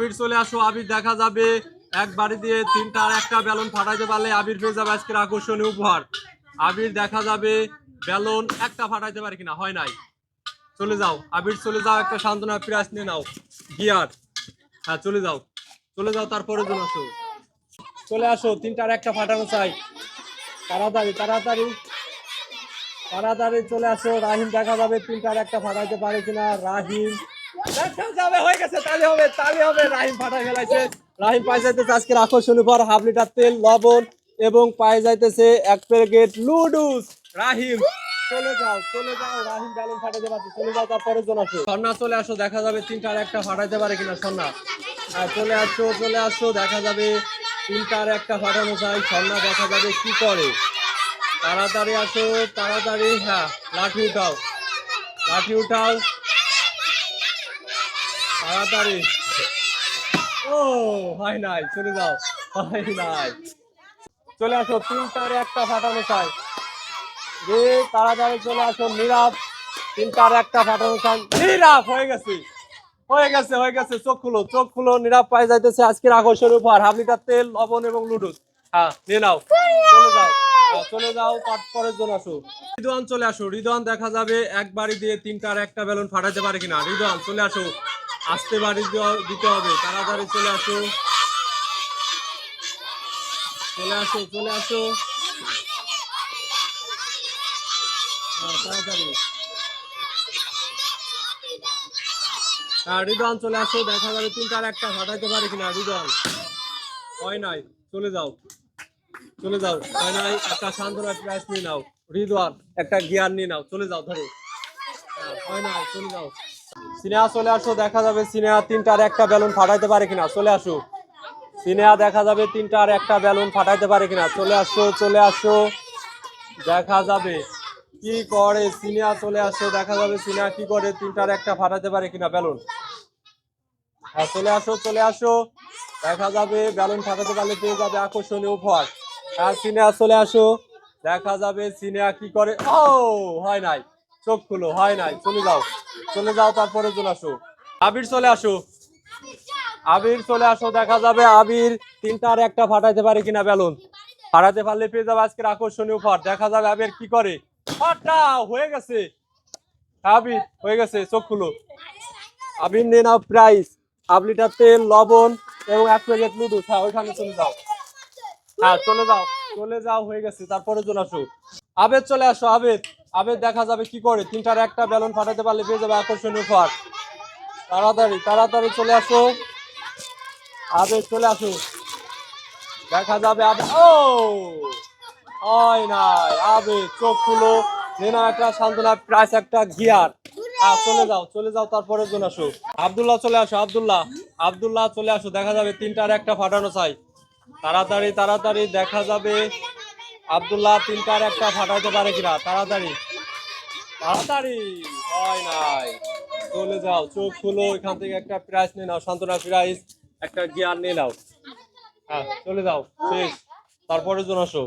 আবির চলে আসো, আবির দেখা যাবে। এক বাড়ি দিয়ে তিনটা আর একটা বেলুন ফাটাইতে পারলে আবির পেয়ে যাবে আজকের আকর্ষণীয় উপহার। আবির দেখা যাবে, বেলুন একটা ফাটাইতে পারে কিনা, হয় নাই। চলে যাও, আবির চলে যাও, একটা সান্ত্বনা প্রাইস নিয়ে নাও। গিয়ার। হ্যাঁ চলে যাও। চলে যাও তারপরে জন আসো। চলে আসো তিনটার একটা ফাটানো চাই। তাড়াতাড়ি তাড়াতাড়ি। তাড়াতাড়ি চলে আসো, রাহিম দেখা যাবে তিনটার একটা ফাটাইতে পারে কিনা, রাহিম। রাহিম পাই যাইতেছে আজকের আকর্ষণীয় পর হাফ লিটার তেল, লবণ, এবং পাই যাইতেছে এক প্যাকেট লুডুস রাহিম, চলে যাও চলে যাও, রাহিম ফাটাইতে পারছে। চলে যাও তারপরে জন আসো। সন্না, চলে আসো, দেখা যাবে তিনটার একটা ফাটাইতে পারে কিনা, সন্না। হ্যাঁ চলে আসো চলে আসো, দেখা যাবে তিনটার একটা ফাটানো চাই। সন্না, দেখা যাবে কি করে? তাড়াতাড়ি আসো, তাড়াতাড়ি হ্যাঁ লাঠি উঠাও। লাঠি উঠাও। তাড়াতাড়ি। ও নাই চলে যাও নাই। চলে আসো তিনটার একটা ফাটানো চাই। রে তাড়াতাড়ি চলে আসো নীরব। তিনটার একটা ফাটানো চাই। নীরব হয়ে হয়ে গেছে হয়ে গেছে চোখ খুলো চোখ খুলো নীরব পাই যাইতেছে। আজকের আকর্ষণের উপহার হাফ লিটার তেল লবণ এবং লুডুস হ্যাঁ নিয়ে নাও। চলে যাও। হ্যাঁ, চলে যাও তারপরের জন আসো। রিদওয়ান চলে আসো। রিদওয়ান দেখা যাবে এক বাড়ি দিয়ে তিনটার একটা বেলুন ফাটাতে পারে কিনা। রিদওয়ান চলে আসো। আসতে বাড়ি দিতে হবে। তাড়াতাড়ি চলে আসো। চলে আসো চলে আসো। হ্যাঁ, তাড়াতাড়ি। হ্যাঁ চলে আসো। দেখা যাবে তিনটার একটা ফাটাইতে পারে কিনা রিদওয়ান হয় নাই চলে যাও। চলে যাও হয় নাই। একটা সান্ত্বনা প্রাইস নিয়ে নাও। রিদওয়ান একটা গিয়ার নিয়ে নাও। চলে যাও ধরো। হ্যাঁ, হয় না চলে যাও। সিনেহা চলে আসো, দেখা যাবে সিনেহা তিনটার একটা বেলুন ফাটাইতে পারে কিনা। চলে আসো। সিনেহা দেখা যাবে তিনটার একটা বেলুন ফাটাইতে পারে কিনা। চলে আসো চলে আসো। দেখা যাবে কি করে সিনেহা চলে আসো, দেখা যাবে সিনেহা কি করে তিনটার একটা ফাটাইতে পারে কিনা বেলুন হ্যাঁ চলে আসো চলে আসো। দেখা যাবে বেলুন ফাটাতে পারলে পেয়ে যাবে আকর্ষণীয় উপহার। হ্যাঁ সিনেহা চলে আসো। দেখা যাবে সিনেহা কি করে ও, হয় নাই। চোখ খুলো, হয় নাই। চলে যাও। চলে যাও, তারপরে চলে আসো। আবির চলে আসো। আবির চলে আসো, দেখা যাবে আবির তিনটার একটা ফাটাইতে পারে কিনা বেলুন ফাটাতে পারলে পেয়ে যাবে আজকের আকর্ষণীয় উপহার দেখা যাবে আবির কি করে। ফাটা হয়ে গেছে। আবির হয়ে গেছে, চোখ খুলো। আবির নিয়ে নাও প্রাইস হাফ লিটার তেল, লবণ এবং এক প্যাকেট লুডুস হ্যাঁ ওইখানে চলে যাও। হ্যাঁ চলে যাও। চলে যাও, হয়ে গেছে। তারপরে চলে আসো। আবেদ চলে আসো, আবেদ। আবেদ দেখা যাবে কি করে? তিনটার একটা বেলুন ফাটাতে পারলে পেয়ে যাবে আকর্ষণীয় উপহার তাড়াতাড়ি তাড়াতাড়ি চলে আসো। আবেদ চলে আসো। দেখা যাবে আবেদ ও! আবেদ চোখ খুলো। নেনা একটা সান্ত্বনা প্রাইস একটা গিয়ার হ্যাঁ চলে যাও চলে যাও তারপরে জন আসো। আব্দুল্লাহ চলে আসো, আব্দুল্লাহ। আব্দুল্লাহ চলে আসো। দেখা যাবে তিনটার একটা ফাটানো চাই। তাড়াতাড়ি তাড়াতাড়ি দেখা যাবে। আব্দুল্লাহ তিনটার একটা ফাটাইতে পারে কিনা? তাড়াতাড়ি। তাড়াতাড়ি। হয় নাই। চলে যাও, চোখ খুলো, এখান থেকে একটা প্রাইস নিয়ে নাও, সান্ত্বনা প্রাইস একটা গিয়ার নিয়ে নাও। হ্যাঁ চলে যাও, শেষ। তারপরে জন আসো।